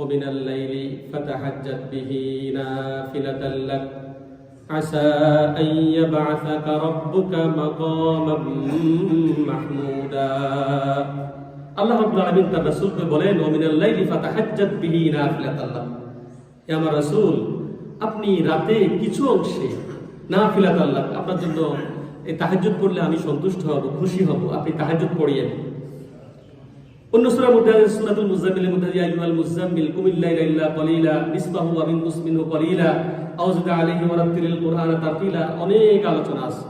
ومن الليل فتهجد به نافلة لك عسى أن يبعثك ربك مقاما محمودا আল্লাহ রাব্বুল আলামিন তার রাসূলকে বলেন ওমিনাল লাইলি ফাতাহাজ্জাদ বিহি নাফিলাতাল লাক হে আমার রাসূল আপনি রাতে কিছু অংশে নাফিলাতাল লাক আপনার জন্য এই তাহাজ্জুদ পড়লে আমি সন্তুষ্ট হব খুশি হব আপনি তাহাজ্জুদ পড়িয়েন অন্য সূরার মধ্যে আছে সূরাতুল মুজাম্মিলের মধ্যে ইয়া আইয়ুহাল মুজাম্মিল কুমিল লাইলা ইল্লা কলিলা নিসবাহু ওয়া মিনকুস মিনহু কলিলা জিদ আলাইহি ওয়া রাত্তিলিল কুরআনা তারতিলা অনেক আলোচনা আছে।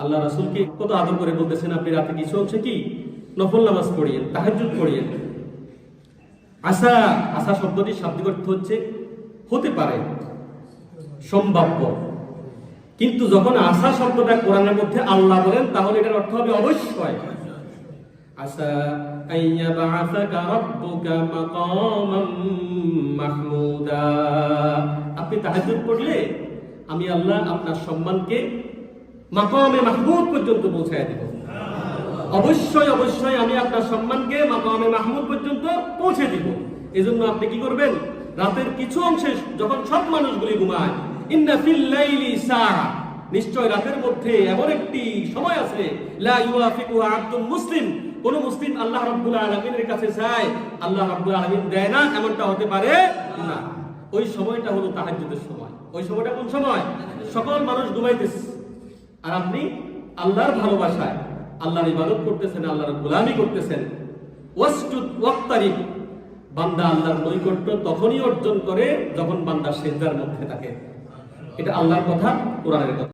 আল্লাহ রাসূলকে কত আদর করে বলতেছেন, আপনি রাতে কিছু অংশে কি নফল নামাজ পড়িয়েন, তাহাজ্জুদ পড়িয়েন? আশা আশা শব্দটির শাব্দিক অর্থ হচ্ছে, হতে পারে, সম্ভাব্য। কিন্তু যখন আশা শব্দটা কোরআনের মধ্যে আল্লাহ বলেন, তাহলে এটার অর্থ হবে অবশ্যই আশা আইয়াবাআসাকা রাব্বুকা মাকামান মাহমুদা। আপনি তাহাজ্জুদ পড়লে আমি আল্লাহ আপনার সম্মানকে মাকামে মাহমুদ পর্যন্ত পৌঁছায় দেব। অবশ্যই অবশ্যই আমি আপনার সম্মানকে মাকামে মাহমুদ পর্যন্ত পৌঁছে দিব। এজন্য আপনি কি করবেন? রাতের কিছু অংশে যখন সব মানুষগুলি ঘুমায়, ইন্না ফিল লাইলি সাআ নিশ্চয় রাতের মধ্যে এমন একটি সময় আছে, লা মুসলিম। কোন মুসলিম আল্লাহ রাব্বুল আলামিনের কাছে যায়, আল্লাহ রাব্বুল আলামিন দেয় না, এমনটা হতে পারে না। ওই সময়টা হলো তাহাজ্জুদের সময়। ওই সময়টা কোন সময়? সকল মানুষ ঘুমাইতেছে। আর আপনি আল্লাহর ভালোবাসায় আল্লাহর ইবাদত করতেছেন আল্লাহর গোলামি করতেছেন। ওয়াসজুদ ওয়াক্তারিব। বান্দা আল্লাহর নৈকট্য তখনই অর্জন করে যখন বান্দা সেজদার মধ্যে থাকে। এটা আল্লাহর কথা, কোরআনের কথা।